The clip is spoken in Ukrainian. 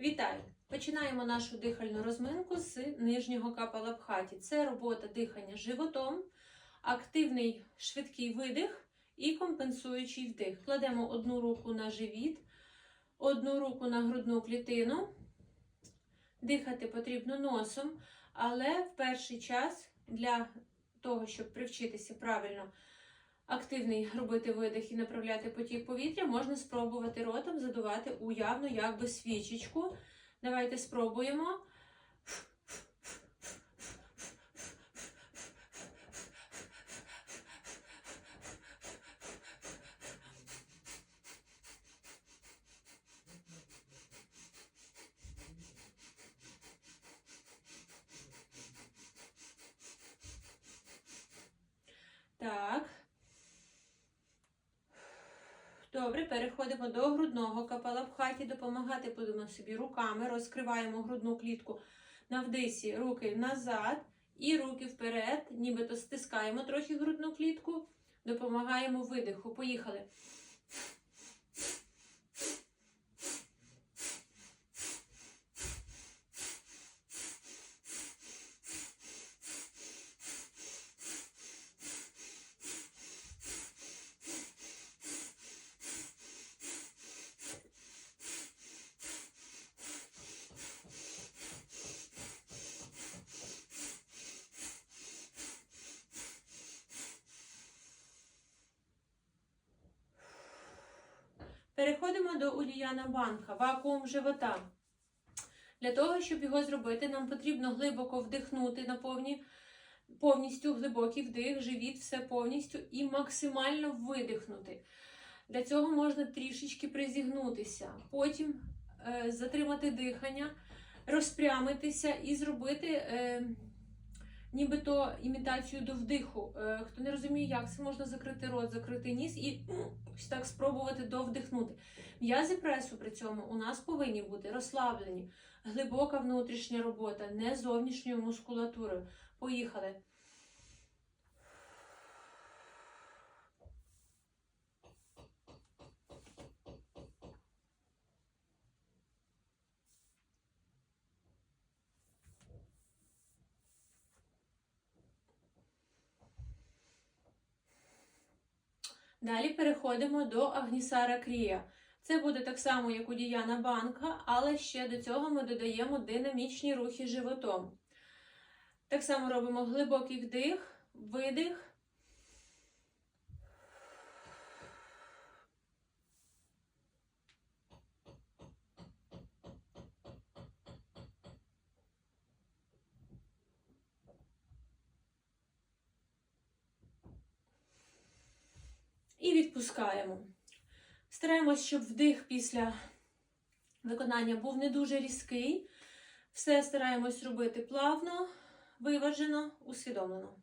Вітаю! Починаємо нашу дихальну розминку з нижнього капалабхаті. Це робота дихання животом, активний швидкий видих і компенсуючий вдих. Кладемо одну руку на живіт, одну руку на грудну клітину. Дихати потрібно носом, але в перший час для того, щоб привчитися правильно активний робити видих і направляти потік повітря, можна спробувати ротом задувати уявно якби свічечку. Давайте спробуємо. Так. Добре, переходимо до грудного капала в хаті, Допомагати будемо собі руками. Розкриваємо грудну клітку на вдисі, руки назад і руки вперед, нібито стискаємо трохи грудну клітку, допомагаємо видиху. Поїхали. Переходимо до Уліяна Банка, вакуум живота. Для того, щоб його зробити, нам потрібно глибоко вдихнути на повні, повністю глибокий вдих, живіт, все повністю і максимально видихнути. Для цього можна трішечки призігнутися, потім е, затримати дихання, розпрямитися і зробити е, нібито імітацію до вдиху. Е, хто не розуміє, як це можна закрити рот, закрити ніс і ось так спробувати довдихнути. М'язи пресу при цьому у нас повинні бути розслаблені, глибока внутрішня робота, не зовнішньою мускулатурою. Поїхали. Далі переходимо до Агнісара Крія. Це буде так само, як у Діяна Банка, але ще до цього ми додаємо динамічні рухи животом. Так само робимо глибокий вдих, видих. І відпускаємо. Стараємось, щоб вдих після виконання був не дуже різкий. Все стараємось робити плавно, виважено, усвідомлено.